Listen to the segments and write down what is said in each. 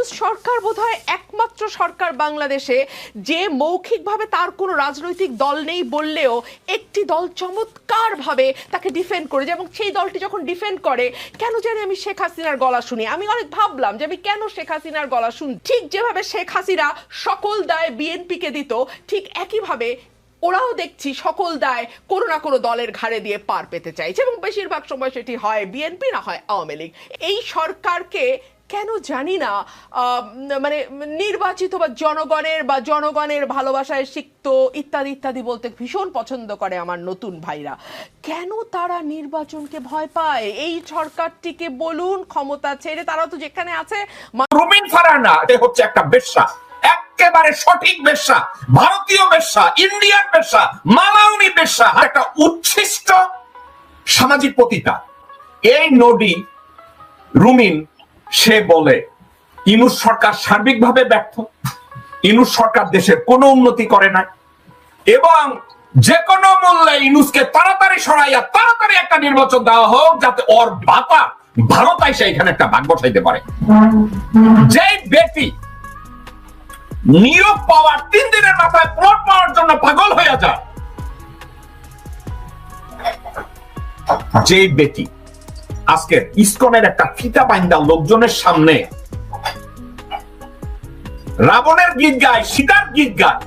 ইউনুস সরকার বোধহয় একমাত্র সরকার বাংলাদেশে যে মৌখিকভাবে তার কোনো রাজনৈতিক দল নেই বললেও একটি দল চমৎকারভাবে তাকে ডিফেন্ড করে এবং সেই দলটি যখন ডিফেন্ড করে, কেন জানি আমি শেখ হাসিনার গলা শুনি। আমি অনেক ভাবলাম যে আমি কেন শেখ হাসিনার গলা শুনি। ঠিক যেভাবে শেখ হাসিনা সকল দায় বিএনপিকে দিত, ঠিক একইভাবে ওরাও দেখছি সকল দায় কোনো না কোনো দলের ঘাড়ে দিয়ে পার পেতে চাইছে এবং বেশিরভাগ সময় সেটি হয় বিএনপি না হয় আওয়ামী লীগ। এই সরকারকে কেন জানি না মানে নির্বাচিত বা জনগণের বা জনগণের ভালোবাসায় সিক্ত ইত্যাদি ইত্যাদি বলতে ভীষণ পছন্দ করে আমার নতুন ভাইরা। কেন তারা নির্বাচনকে ভয় পায়? এই সরকারটিকে বলুন, ক্ষমতা ছেড়ে তারা তো যেখানে আছে রুমিন ফারানা, এ হচ্ছে একটা বেশ্যা। একেবারে সঠিক বেশ্যা। ভারতীয় বেশ্যা, ইন্ডিয়ান বেশ্যা, মালাউনি বেশ্যা। একটা উচ্ছিষ্ট সামাজিক পতিতা এই নদী রুমিন সে বলে, ইনুস সরকার সার্বিকভাবে ব্যর্থ। ইনুস সরকার দেশের কোনো উন্নতি করে না এবং যে কোনো মূল্যে ইনুসকে তাড়াতাড়ি সরাইয়া তাড়াতাড়ি একটা নির্বাচন দেওয়া হোক, যাতে ওর বাতা ভারত এসে এখানে একটা ভাগ বসাইতে পারে। যে ব্যক্তি নিয়োগ পাওয়ার তিন দিনের মাথায় প্লট পাওয়ার জন্য পাগল হয়ে যায় যে ব্যক্তি আজকে ইস্কনের একটা ফিতা বাইন্দা লোকজনের সামনে। রাবণের গীত গায়, সীতার গীত গায়।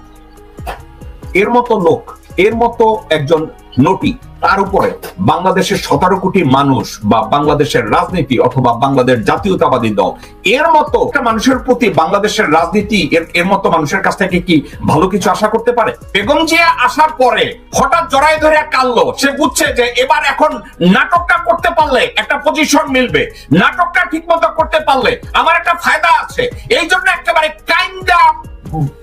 এর মতো লোক, এর মতো একজন নটি। তার উপরে বাংলাদেশের সতেরো কোটি মানুষ বা বাংলাদেশের রাজনীতি অথবা বাংলাদেশ জাতীয়তাবাদী দল, এর মতো মানুষের প্রতি বাংলাদেশের রাজনীতি এর মতো মানুষের কাছ থেকে কি ভালো কিছু আশা করতে পারে? বেগম জিয়া আসার পরে হঠাৎ জড়াই ধরে কানলো সে বুঝছে যে এবার এখন নাটকটা করতে পারলে একটা পজিশন মিলবে। নাটকটা ঠিক মতো করতে পারলে আমার একটা ফায়দা আছে। এই জন্য একেবারে কাইন্ডা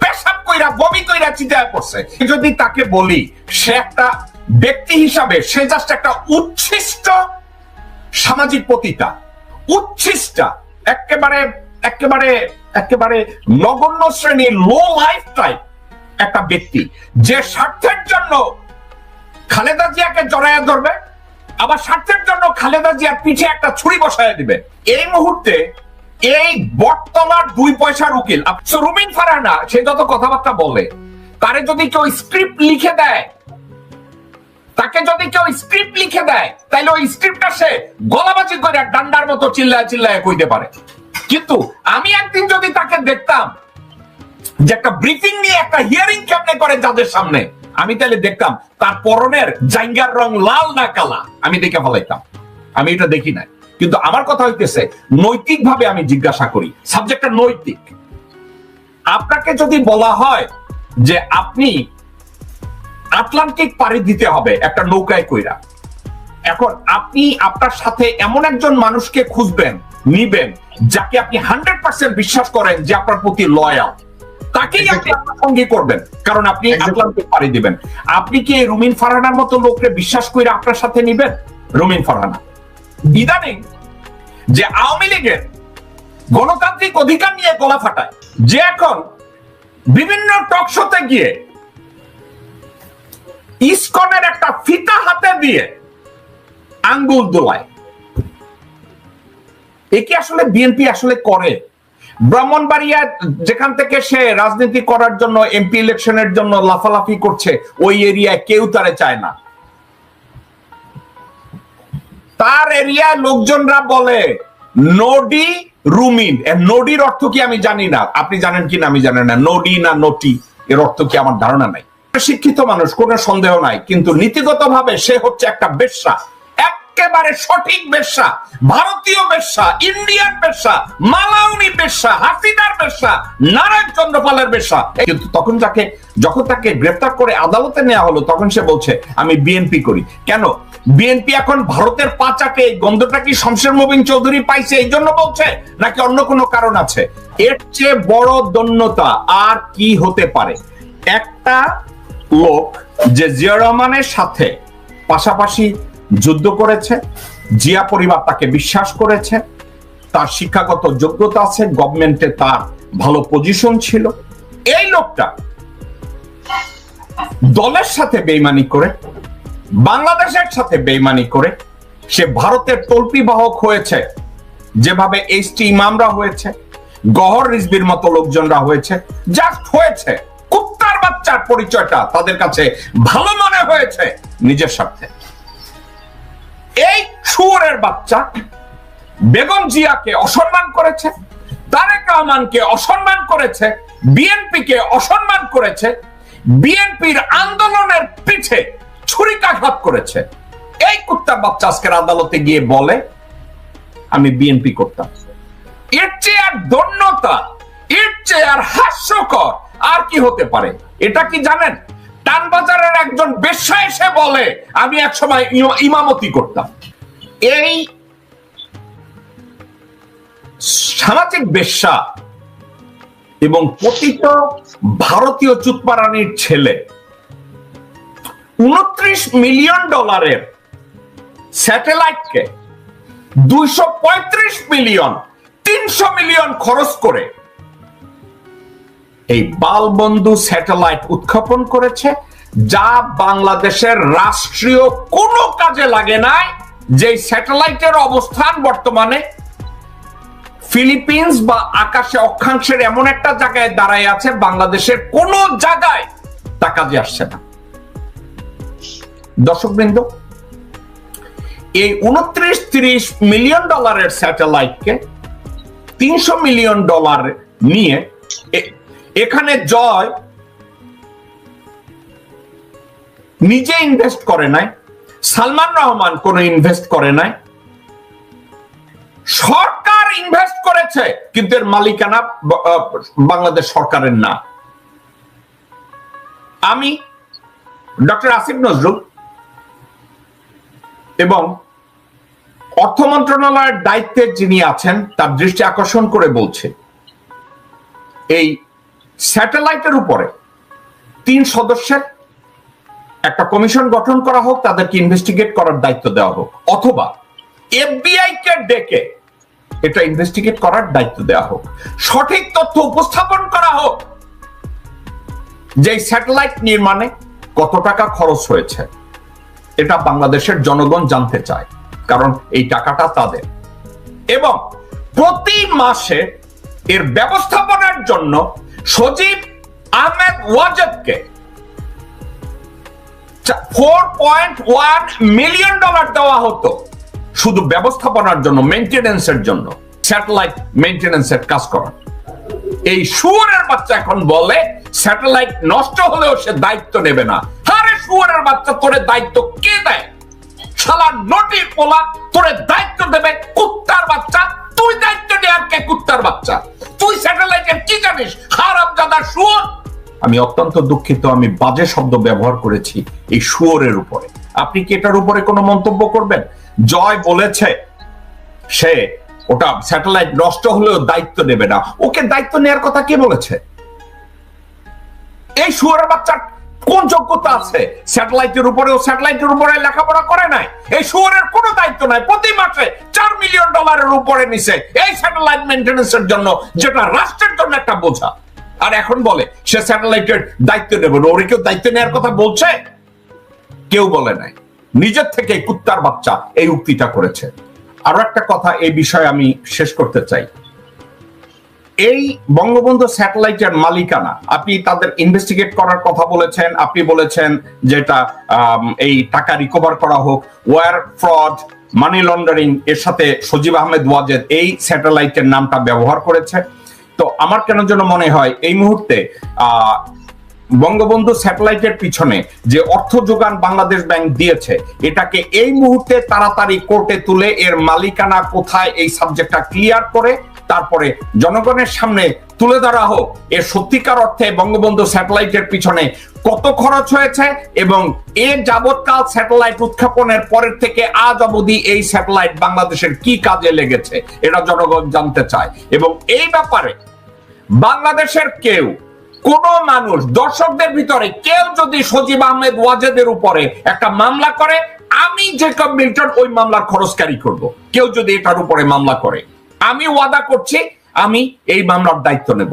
পেশাব কইরা বমি কইরা চিন্তায় পড়ছে। যদি তাকে বলি, সে একটা ব্যক্তি হিসাবে সে জাস্ট একটা উচ্ছিষ্ট সামাজিক পতিতা। উচ্ছিষ্টা, একেবারে একেবারে একেবারে নগণ্য শ্রেণির লো লাইফ টাইপ একটা ব্যক্তি। যে স্বার্থের জন্য খালেদা জিয়াকে জড়াইয়া ধরবে, আবার স্বার্থের জন্য খালেদা জিয়ার পিঠে একটা ছুরি বসায় দিবে। এই মুহূর্তে এই বটতলার দুই পয়সার উকিল রুমিন ফারানা সে যত কথাবার্তা বলে, তারে যদি কেউ স্ক্রিপ্ট লিখে দেয় তাকে যদি কেউ স্ক্রিপ্ট লিখে দেয় তাহলে ওই স্ক্রিপ্টটা সে গলাবাজি করে ডান্ডার মতো চিল্লায় চিল্লায় কইতে পারে। কিন্তু আমি একদিন যদি তাকে দেখতাম যে একটা ব্রিফিং নিয়ে একটা হিয়ারিং কেমনে করে যাদের সামনে, আমি তাহলে দেখতাম তার পরনের জাইঙ্গার রং লাল না কালা, আমি দেখে ফেলাইতাম। আমি এটা দেখি নাই। কিন্তু আমার কথা হইতেছে, নৈতিকভাবে আমি জিজ্ঞাসা করি সাবজেক্টটা নৈতিক। আপনাকে যদি বলা হয় যে আপনি আটলান্টিক পাড়ি দিতে হবে একটা নৌকায় কইরা। এখন আপনি আপনার সাথে এমন একজন মানুষকে খুঁজবেন নিবেন যাকে আপনি হান্ড্রেড পার্সেন্ট বিশ্বাস করেন যে আপনার প্রতি লয়াল তাকেই আপনি আপনার সঙ্গী করবেন কারণ আপনি আটলান্টিক পাড়ি দিবেন। আপনি কি রুমিন ফারহানার মতো লোককে বিশ্বাস করে আপনার সাথে নিবেন? রুমিন ফারহানা। ইদানিং যে আওয়ামী লীগের গণতান্ত্রিক অধিকার নিয়ে গলা ফাটায় যে এখন বিভিন্ন টক শোতে গিয়ে ইসকনের একটা ফিতা হাতে দিয়ে আঙ্গুল দোলায়। এ কি আসলে বিএনপি আসলে করে? ব্রাহ্মণবাড়িয়া যেখান থেকে সে রাজনীতি করার জন্য এমপি ইলেকশনের জন্য লাফালাফি করছে, ওই এরিয়ায় কেউ তারে চায় না। তার এরিয়ায় লোকজনরা বলে নডি রুমিন। নডির অর্থ কি আমি জানি না। আপনি জানেন কি না আমি জানি না। নডি না নটি এর অর্থ কি আমার ধারণা নাই। শিক্ষিত মানুষ, কোনো সন্দেহ নাই। কিন্তু নীতিগত ভাবে সে হচ্ছে একটা বেশ্যা। একেবারে সঠিক বেশ্যা। ভারতীয় বেশ্যা, ইন্ডিয়ান বেশ্যা, মালাউনি বেশ্যা, হাসিনার বেশ্যা নারায়ণ চন্দ্রপালের বেশ্যা কিন্তু তখন যাকে, যখন তাকে গ্রেফতার করে আদালতে নেওয়া হলো, তখন সে বলছে, আমি বিএনপি করি। কেন? বিএনপি এখন ভারতের পাচাকে এই গন্ধটা কি শমশের মুবিন চৌধুরী পাইছে, এই জন্য বলছে? নাকি অন্য কোনো কারণ আছে? এর চেয়ে বড় দন্যতা আর কি হতে পারে? একটা লোক যে জিয়া রহমানের সাথে পাশাপাশি যুদ্ধ করেছে, জিয়া পরিবার তাকে বিশ্বাস করেছে, তার শিক্ষাগত যোগ্যতা আছে গভর্নমেন্টে তার ভালো পজিশন ছিল। এই লোকটা দলের সাথে বেইমানি করে, বাংলাদেশের সাথে বেইমানি করে, সে ভারতের তল্পি বাহক হয়েছে, যেভাবে এইচ টি ইমামরা হয়েছে, গহর রিজবির মতো লোকজনরা হয়েছে জাস্ট হয়েছে। কুত্তার পরিচয়টা তাদের কাছে ভালো মনে হয়েছে নিজের স্বার্থে। এই শুয়োরের বাচ্চা বেগম জিয়াকে অসম্মান করেছে, তারেক রহমানকে অসম্মান করেছে, বিএনপিকে অসম্মান করেছে, বিএনপির আন্দোলনের পিছে ছুরিকাঘাত করেছে। এই কুত্তার বাচ্চা আজকের আদালতে গিয়ে বলে, আমি বিএনপি করতাম। এর চেয়ে আর দন্যতা এর চেয়ে আর হাস্যকর আর কি হতে পারে? এটা কি জানেন? টানবাজারের একজন বেশ্যা এসে বলে, আমি একসময় ইমা- ইমামতি করতাম। এই সামাজিক বেশ্যা এবং পতিত ভারতীয় চুতপারানির ছেলে, উনত্রিশ মিলিয়ন ডলারের স্যাটেলাইটকে দুইশো পঁয়ত্রিশ মিলিয়ন, তিনশো মিলিয়ন খরচ করে এই বালবন্ধু স্যাটেলাইট উৎক্ষেপণ করেছে, যা বাংলাদেশের রাষ্ট্রীয় কোনো কাজে লাগে নাই যে স্যাটেলাইটের অবস্থান বর্তমানে। ফিলিপিন্স বা আকাশে অক্ষাংশের এমন একটা জায়গায় দাঁড়ায় আছে, বাংলাদেশের কোন জায়গায় তা কাজে আসছে না। দর্শকবৃন্দ, এই উনত্রিশ তিরিশ মিলিয়ন ডলারের স্যাটেলাইটকে তিনশো মিলিয়ন ডলার নিয়ে এখানে জয় নিজে ইনভেস্ট করে নাই, সালমান রহমান কোন ইনভেস্ট করে নাই। সরকার ইনভেস্ট করেছে, কিন্তু এর মালিকানা বাংলাদেশ সরকারের না। আমি ডক্টর আসিফ নজরুল এবং অর্থ মন্ত্রণালয়ের দায়িত্বে যিনি আছেন, তার দৃষ্টি আকর্ষণ করে বলছে, এই স্যাটেলাইটের উপরে তিন সদস্যের একটা কমিশন গঠন করা হোক, তাদেরকে ইনভেস্টিগেট করার দায়িত্ব দেওয়া হোক, অথবা এফবিআই কে ডেকে এটা ইনভেস্টিগেট করার দায়িত্ব দেওয়া হোক। সঠিক তথ্য উপস্থাপন করা হোক। যে স্যাটেলাইট নির্মাণে কত টাকা খরচ হয়েছে, এটা বাংলাদেশের জনগণ জানতে চায়, কারণ এই টাকাটা তাদের। এবং প্রতি মাসে এর ব্যবস্থাপনার জন্য Sajeeb Ahmed ওয়াজেদকে four point one million dollar দেওয়া হতো শুধু ব্যবস্থাপনার জন্য মেনটেনেন্সের জন্য স্যাটেলাইট মেনটেনেন্সের কাজ করার। এই শুয়োরের বাচ্চা এখন বলে স্যাটেলাইট নষ্ট হলেও সে দায়িত্ব নেবে না। আরে শুয়োরের বাচ্চা, তোরে দায়িত্ব কে দেয়? শালা নটির পোলা, তোরে দায়িত্ব দেবে কুত্তার বাচ্চা। তুই দায়িত্ব নেয়ার কে কুত্তার বাচ্চা? তুই স্যাটেলাইটের কি জানিস? খারাপ দাদা শুয়োর? আমি অত্যন্ত দুঃখিত, আমি বাজে শব্দ ব্যবহার করেছি এই শুয়োরের উপরে। আপনি কি এটার উপরে কোনো মন্তব্য করবেন? জয় বলেছে সে, ওটা স্যাটেলাইট নষ্ট হলেও দায়িত্ব নেবে না। ওকে দায়িত্ব নেয়ার কথা কে বলেছে? এই শুয়ারের বাচ্চার কোন যোগ্যতা আছে? স্যাটেলাইটের উপরে ও স্যাটেলাইটের উপরে লেখাপড়া করে নাই। এই শুয়ারের কোনো দায়িত্ব নাই। প্রতি মাসে চার মিলিয়ন ডলারের উপরে নিছে। এই স্যাটেলাইট মেনটেন্সের জন্য যেটা রাষ্ট্রের জন্য একটা বোঝা। আর এখন বলে, সে স্যাটেলাইটের দায়িত্ব নেবে ওরে কেউ দায়িত্ব নেওয়ার কথা বলছে? কেউ বলে নাই। নিজের থেকে কুত্তার বাচ্চা এই উক্তিটা করেছে। আরও একটা কথা এই বিষয়ে আমি শেষ করতে চাই। এই বঙ্গবন্ধু স্যাটেলাইটের মালিকানা, আপনি তাদের ইনভেস্টিগেট করার কথা বলেছেন, আপনি বলেছেন যেটা এই টাকা রিকভার করা হোক ওয়ার ফ্রড মানি লন্ডারিং এর সাথে সজীব আহমেদ ওয়াজেদ এই স্যাটেলাইটের নামটা ব্যবহার করেছে। তো আমার কেন যেন মনে হয়, এই মুহূর্তে বঙ্গবন্ধু স্যাটেলাইটের পিছনে যে অর্থ যোগান বাংলাদেশ ব্যাংক দিয়েছে, এটাকে এই মুহূর্তে তাড়াতাড়ি কোর্টে তুলে এর মালিকানা কোথায় এই সাবজেক্টটা ক্লিয়ার করে তারপরে জনগণের সামনে তুলে ধরা হোক, এর সত্যিকার অর্থে বঙ্গবন্ধু স্যাটেলাইটের পিছনে কত খরচ হয়েছে এবং এর যাবৎকাল স্যাটেলাইট উৎক্ষেপণের পরের থেকে আজ অবধি এই স্যাটেলাইট বাংলাদেশের কি কাজে লেগেছে, এটা জনগণ জানতে চায়। এবং এই ব্যাপারে বাংলাদেশের কেউ কোন মানুষ, দর্শকদের ভিতরে কেউ যদি সজীব আহমেদ ওয়াজেদের উপরে একটা মামলা করে, আমি জেকব মিল্টন ওই মামলার খরচকারী করব। কেউ যদি এটার উপরে মামলা করে, আমি ওয়াদা করছি, আমি এই মামলার দায়িত্ব নেব,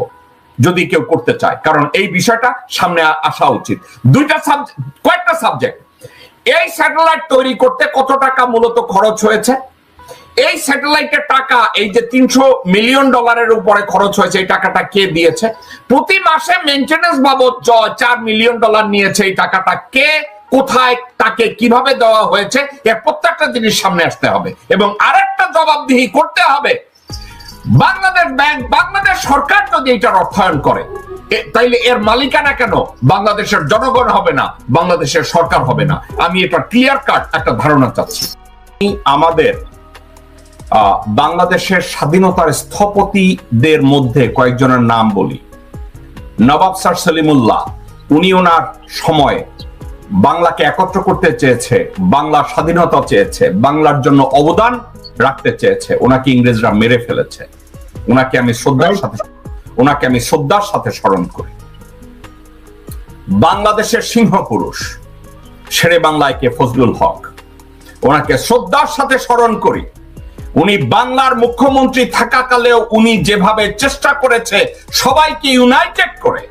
যদি কেউ করতে চায়। কারণ এই বিষয়টা সামনে আসা উচিত। দুইটা সাবজেক্ট কয়েকটা সাবজেক্ট এই স্যাটেলাইট তৈরি করতে কত টাকা মূলত খরচ হয়েছে? এই স্যাটেলাইটের টাকা, এই যে তিনশো মিলিয়ন ডলারের উপরে খরচ হয়েছে, এই টাকাটা কে দিয়েছে? প্রতি মাসে মেনটেনেন্স বাবদ চার মিলিয়ন ডলার নিয়েছে এই টাকাটা কে, কোথায়, তাকে কীভাবে দেওয়া হয়েছে এর প্রত্যেকটা জিনিস সামনে আসতে হবে। এবং আরেকটা জবাবদিহি করতে হবে, বাংলাদেশ ব্যাংক, বাংলাদেশ সরকার যদি এটার অর্থায়ন করে তাইলে এর মালিকানা কেন? বাংলাদেশের জনগণ হবে না, বাংলাদেশের সরকার হবে না। আমি এটা ক্লিয়ার কাট একটা ধারণা চাচ্ছি। আমাদের বাংলাদেশের স্বাধীনতার স্থপতিদের মধ্যে কয়েকজনের নাম বলি। নবাব স্যার সলিমুল্লাহ উনি ওনার সময়ে বাংলাকে একত্র করতে চেয়েছে বাংলার স্বাধীনতা চেয়েছে বাংলার জন্য অবদান রাখতে চেয়েছে। ওনাকে ইংরেজরা মেরে ফেলেছে। ওনাকে আমি শ্রদ্ধার সাথে ওনাকে আমি শ্রদ্ধার সাথে স্মরণ করি। বাংলাদেশের সিংহ পুরুষ শেরে বাংলায় কে ফজলুল হক ওনাকে শ্রদ্ধার সাথে স্মরণ করি। উনি বাংলার মুখ্যমন্ত্রী থাকাকালেও উনি যেভাবে চেষ্টা করেছে, সবাইকে ইউনাইটেড করে।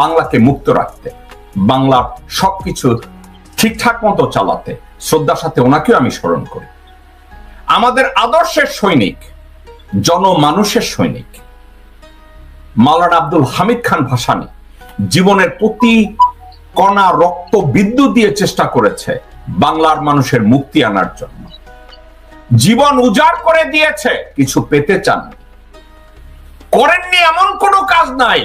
বাংলাকে মুক্ত রাখতে, বাংলার সবকিছু ঠিকঠাক মতো চালাতে, শ্রদ্ধার সাথে ওনাকেও আমি স্মরণ করি। আমাদের আদর্শের সৈনিক, জনমানুষের সৈনিক, মাওলানা আব্দুল হামিদ খান ভাসানী জীবনের প্রতি কণা রক্ত বিদ্যুৎ দিয়ে চেষ্টা করেছে বাংলার মানুষের মুক্তি আনার জন্য। জীবন উজাড় করে দিয়েছে, কিছু পেতে চান। করেননি এমন কোনো কাজ নাই,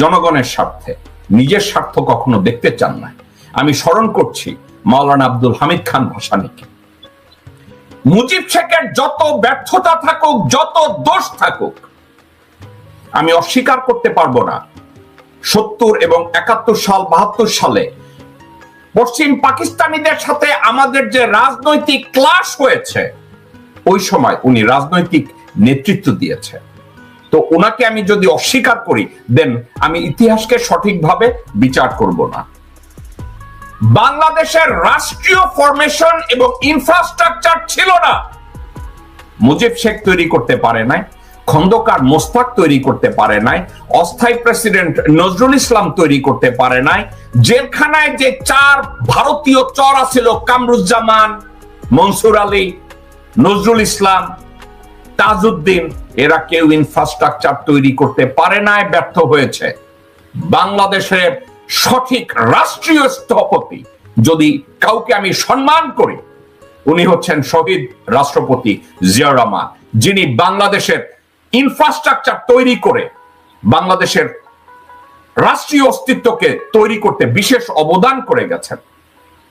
জনগণের স্বার্থে। নিজের স্বার্থ কখনো দেখতে চান না। আমি স্মরণ করছি মাওলানা আব্দুল হামিদ খান ভাসানীকে। মুজিব শেখের যত ব্যর্থতা থাকুক, যত দোষ থাকুক, আমি অস্বীকার করতে পারব না। সত্তর এবং একাত্তর সাল, বাহাত্তর সালে পশ্চিম পাকিস্তানিদের সাথে আমাদের যে রাজনৈতিক ক্লাস হয়েছে ওই সময় উনি রাজনৈতিক নেতৃত্ব দিয়েছে তো ওনাকে আমি যদি অস্বীকার করি দেন আমি ইতিহাসকে সঠিকভাবে বিচার করব না। বাংলাদেশের রাষ্ট্রীয় ফরমেশন এবং ইনফ্রাস্ট্রাকচার ছিল না। মুজিব শেখ তৈরি করতে পারে নাই, খন্দকার মোস্তাক তৈরি করতে পারে নাই, অস্থায়ী প্রেসিডেন্ট নজরুল ইসলাম তৈরি করতে পারে নাই, জেলখানায় যে চার ভারতীয় চর ছিল কামরুজ্জামান, মনসুর আলী নজরুল ইসলাম, তাজউদ্দিন, এরা কেউ ইনফ্রাস্ট্রাকচার তৈরি করতে পারে নাই ব্যর্থ হয়েছে। বাংলাদেশের সঠিক রাষ্ট্রীয় স্থপতি যদি কাউকে আমি সম্মান করি, উনি হচ্ছেন শহীদ রাষ্ট্রপতি জিয়া রহমান, যিনি বাংলাদেশের ইনফ্রাস্ট্রাকচার তৈরি করে বাংলাদেশের রাষ্ট্রীয় অস্তিত্বকে তৈরি করতে বিশেষ অবদান করে গেছেন।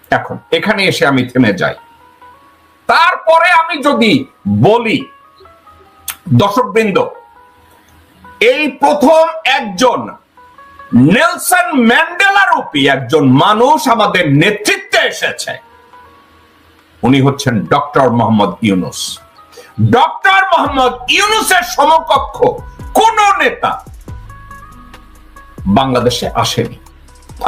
এখন, এখানে এসে আমি থেমে যাই। তারপরে আমি যদি বলি, দর্শকবৃন্দ, এই প্রথম একজন নেলসন ম্যান্ডেলা রূপী একজন মানুষ আমাদের নেতৃত্বে এসেছে। উনি হচ্ছেন ডক্টর মোহাম্মদ ইউনুস। ডক্টর মোহাম্মদ ইউনুসের সমকক্ষ কোন নেতা বাংলাদেশে আসেনি।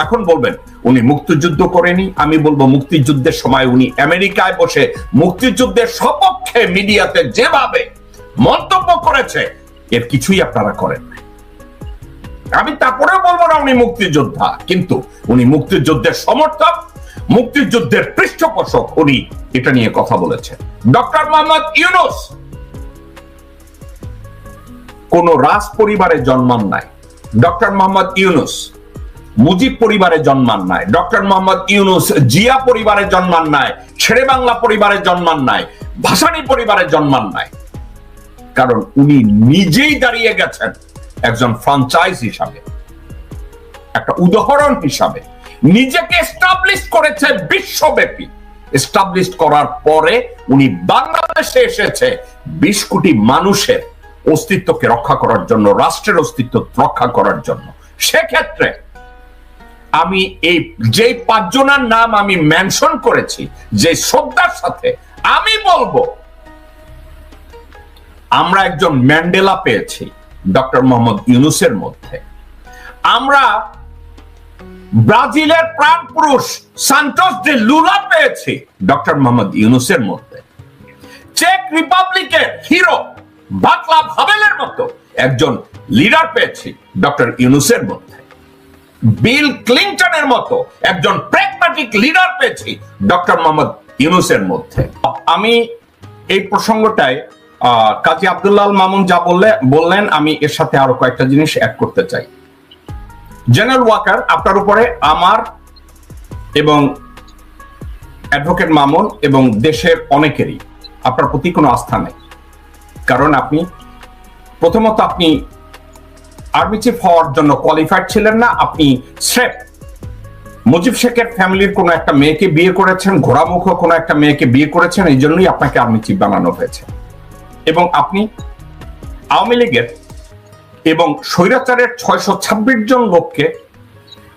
এখন বলবেন, উনি মুক্তিযুদ্ধ করেনি, আমি বলব মুক্তিযুদ্ধের সময় উনি আমেরিকায় বসে মুক্তিযুদ্ধের সপক্ষে মিডিয়াতে যেভাবে মন্তব্য করেছে, এর কিছুই আপনারা করেন আমি তারপরেও বলব না উনি মুক্তিযোদ্ধা, কিন্তু উনি মুক্তিযুদ্ধের সমর্থক, মুক্তিযুদ্ধের পৃষ্ঠপোষক, উনি এটা নিয়ে কথা বলেছেন। ডক্টর মোহাম্মদ ইউনুস, কোন রাজ পরিবারে জন্মান নাই। ডক্টর মোহাম্মদ ইউনুস মুজিব পরিবারে জন্মান নাই, ডক্টর মোহাম্মদ ইউনুস জিয়া পরিবারে জন্মান নাই, ছেড়ে বাংলা পরিবারে জন্মান নাই, ভাসানী পরিবারে জন্মান নাই। কারণ উনি নিজেই দাঁড়িয়ে গেছেন একজন ফ্রাঞ্চাইজ হিসাবে, একটা উদাহরণ হিসাবে। নিজেকে এস্টাবলিশ করেছে বিশ্বব্যাপী। এস্টাবলিশ করার পরে উনি বাংলাদেশে এসেছে, বিশ কোটি মানুষের অস্তিত্বকে রক্ষা করার জন্য, রাষ্ট্রের অস্তিত্ব রক্ষা করার জন্য। সেক্ষেত্রে আমি এই যে পাঁচজনের নাম আমি মেনশন করেছি, যে শ্রদ্ধার সাথে আমি বলব, আমরা একজন ম্যান্ডেলা পেয়েছি ডক্টর মোহাম্মদ ইউনুসের মধ্যে। আমরা ব্রাজিলের প্রাণ পুরুষ সান্টোস ডে লুলা পেয়েছি ডক্টর মোহাম্মদ ইউনুসের মধ্যে। চেক রিপাবলিকের হিরো বাকলাভ হাভেলের মতো একজন লিডার পেয়েছি ডক্টর ইউনুসের মধ্যে। বিল ক্লিন্টনের মতো একজন প্র্যাগম্যাটিক লিডার পেয়েছি ডক্টর মোহাম্মদ ইউনুসের মধ্যে। আমি এই প্রসঙ্গটায় কাজী আব্দুল্লাহ মামুন যা বললে, বললেন, আমি এর সাথে আরও কয়েকটা জিনিস অ্যাড করতে চাই। জেনারেল ওয়াকার আপনার উপরে আমার এবং অ্যাডভোকেট মামুন এবং দেশের অনেকেরই আপনার প্রতি কোনো আস্থা নেই। কারণ আপনি, প্রথমত আপনি আর্মি চিফ হওয়ার জন্য কোয়ালিফাইড ছিলেন না, আপনি স্রেফ মুজিব শেখের ফ্যামিলির কোনো একটা মেয়েকে বিয়ে করেছেন, ঘোড়ামুখ কোনো একটা মেয়েকে বিয়ে করেছেন, এই জন্যই আপনাকে আর্মি চিফ বানানো হয়েছে। এবং আপনি আওয়ামী লীগের এবং স্বৈরাচারের ছয়শো ছাব্বিশ জন লোককে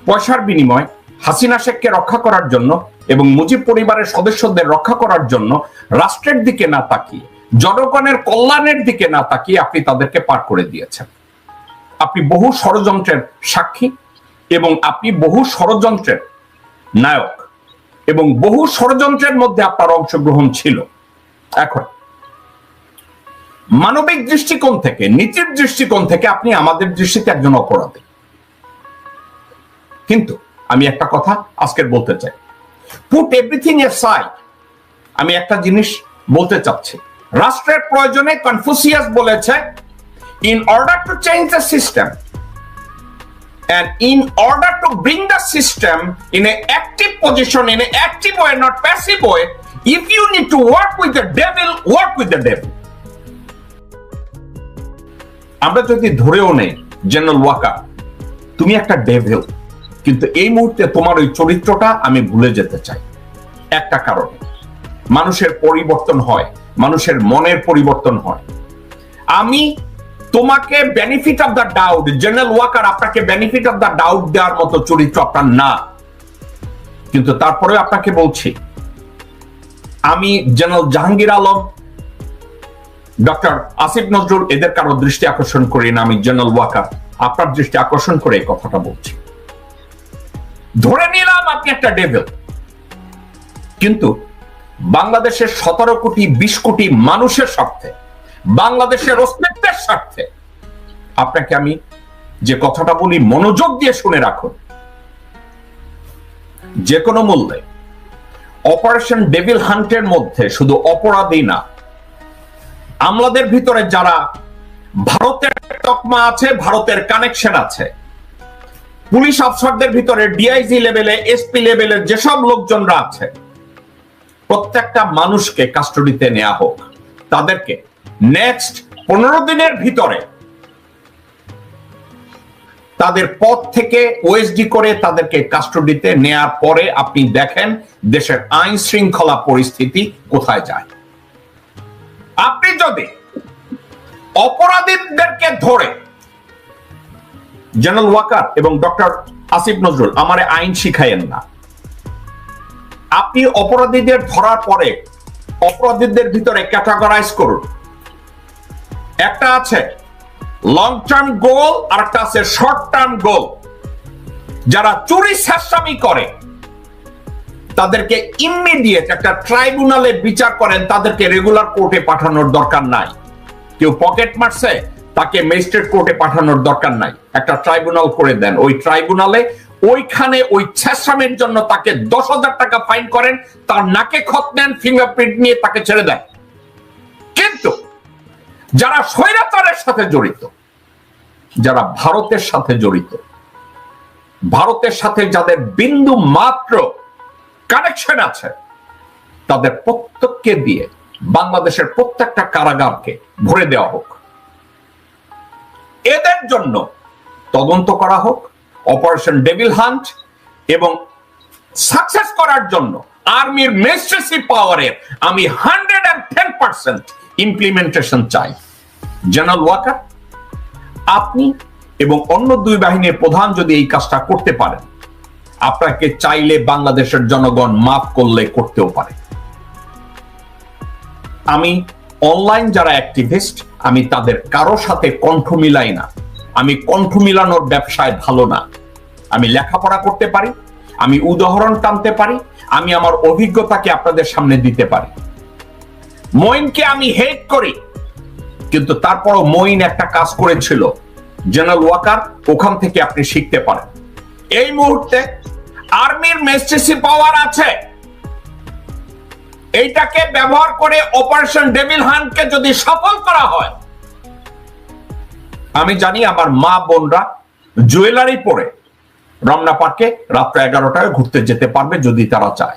পয়সার বিনিময় হাসিনা শেখকে রক্ষা করার জন্য এবং মুজিব পরিবারের সদস্যদের রক্ষা করার জন্য রাষ্ট্রের দিকে না তাকিয়ে, জনগণের কল্যাণের দিকে না তাকিয়ে আপনি তাদেরকে পার করে দিয়েছেন। আপনি বহু ষড়যন্ত্রের সাক্ষী এবং আপনি বহু ষড়যন্ত্রের নায়ক এবং বহু ষড়যন্ত্রের মধ্যে আপনার অংশগ্রহণ ছিল। এখন, মানবিক দৃষ্টিকোণ থেকে, নীতির দৃষ্টিকোণ থেকে আপনি আমাদের দৃষ্টিতে একজন অপরাধী। কিন্তু আমি একটা কথা আজকের বলতে চাই। পুট এভরিথিং এ সাইড আমি একটা জিনিস বলতে চাচ্ছি। রাষ্ট্রের প্রয়োজনে কনফুসিয়াস বলেছে in order to change the system and in order to bring the system in an active position in an active way not passive way if you need to work with the devil work with the devil আমরা যদি ধরেও নেই general Waker তুমি একটা devil কিন্তু এই মুহূর্তে তোমার ওই চরিত্রটা আমি ভুলে যেতে চাই একটা কারণে মানুষের পরিবর্তন হয় মানুষের মনের পরিবর্তন হয় আমি তোমাকে benefit of the doubt general Waker আপনাকে বেনিফিট অফ দ্য ডাউট দেওয়ার মতো চরিত্র আপনার না। কিন্তু তারপরে আপনাকে বলছি, আমি জেনারেল জাহাঙ্গীর আলম ডক্টর আসিফ নজরুল, এদের কারও দৃষ্টি আকর্ষণ করি না, আমি জেনারেল ওয়াকার আপনার দৃষ্টি আকর্ষণ করে এই কথাটা বলছি। ধরে নিলাম আপনি একটা ডেভিল কিন্তু বাংলাদেশের সতেরো কোটি, বিশ কোটি মানুষের স্বার্থে বাংলাদেশের অস্তিত্বের স্বার্থে। আপনাকে আমি যে কথাটা বলি, মনোযোগ দিয়ে শুনে রাখুন। যে কোনো মূল্যে অপারেশন ডেভিল হান্টের মধ্যে শুধু অপরাধী না, আমলাদের ভিতরে যারা ভারতের তকমা আছে, ভারতের কানেকশন আছে, পুলিশ অফিসারদের ভিতরে ডিআইজি লেভেলে এসপি লেভেলের যেসব লোকজনরা আছে, প্রত্যেকটা মানুষকে কাস্টডিতে নেওয়া হোক, তাদেরকে নেক্সট পনেরো দিনের ভিতরে তাদের পথ থেকে ওএসডি করে তাদেরকে কাস্টডিতে নেয়ার পরে আপনি দেখেন দেশের আইন শৃঙ্খলা পরিস্থিতি কোথায় যায়। আপনি যদি অপরাধীদেরকে ধরে জেনারেল ওয়াকার এবং ডক্টর আসিফ নজরুল আমারে আইন শিখাইয়েন না। আপনি অপরাধীদের ধরার পরে অপরাধীদের ভিতরে ক্যাটাগরাইজ করুন। একটা আছে লং টার্ম গোল আর একটা আছে শর্ট টার্ম গোল যারা চুরি শেষামি করে, তাদেরকে ইমিডিয়েট একটা ট্রাইব্যুনালে বিচার করেন, তাদেরকে রেগুলার কোর্টে পাঠানোর দরকার নাই। কেউ পকেট মারছে, তাকে ম্যাজিস্ট্রেট কোর্টে পাঠানোর দরকার নাই। একটা ট্রাইব্যুনাল করে দেন। ওই ট্রাইব্যুনালে ওইখানে ওই ছেসামের জন্য তাকে দশ হাজার টাকা ফাইন করেন, তার নাকে খত নেন ফিঙ্গারপ্রিন্ট নিয়ে তাকে ছেড়ে দেন। কিন্তু যারা স্বৈরাচারের সাথে জড়িত, যারা ভারতের সাথে জড়িত, ভারতের সাথে যাদের বিন্দু মাত্র কানেকশন আছে, তাদের প্রত্যেককে দিয়ে বাংলাদেশের প্রত্যেকটা কারাগারকে ভরে দেওয়া হোক। এদের জন্য তদন্ত করা হোক, অপারেশন ডেভিল হান্ট, এবং সাকসেস করার জন্য আর্মির মেস্ট্রেসি পাওয়ারের আমি hundred and ten percent implementation চাই। জেনারেল ওয়াকার আপনি এবং অন্য দুই বাহিনীর প্রধান যদি এই কাজটা করতে পারেন, আপনাকে চাইলে বাংলাদেশের জনগণ মাফ করলে করতেও পারে। আমি অনলাইন যারা অ্যাক্টিভিস্ট আমি তাদের কারও সাথে কণ্ঠ মিলাই না। আমি কণ্ঠ মিলানোর ব্যবসায় ভালো না। আমি লেখাপড়া করতে পারি, আমি উদাহরণ টানতে পারি, আমি আমার অভিজ্ঞতাকে আপনাদের সামনে দিতে পারি। মইনকে আমি হেট করি। কিন্তু তারপরও মইন একটা কাজ করেছিল। জেনারেল ওয়াকার ওখান থেকে আপনি শিখতে পারেন। এই মুহূর্তে আর্মির মেস্টেসি পাওয়ার আছে। এইটাকে ব্যবহার করে অপারেশন ডেভিল হান্টকে যদি সফল করা হয়, আমি জানি আমার মা বোনরা জুয়েলারি পরে রমনা পার্কে রাত্র এগারোটায় ঘুরতে যেতে পারবে যদি তারা চায়।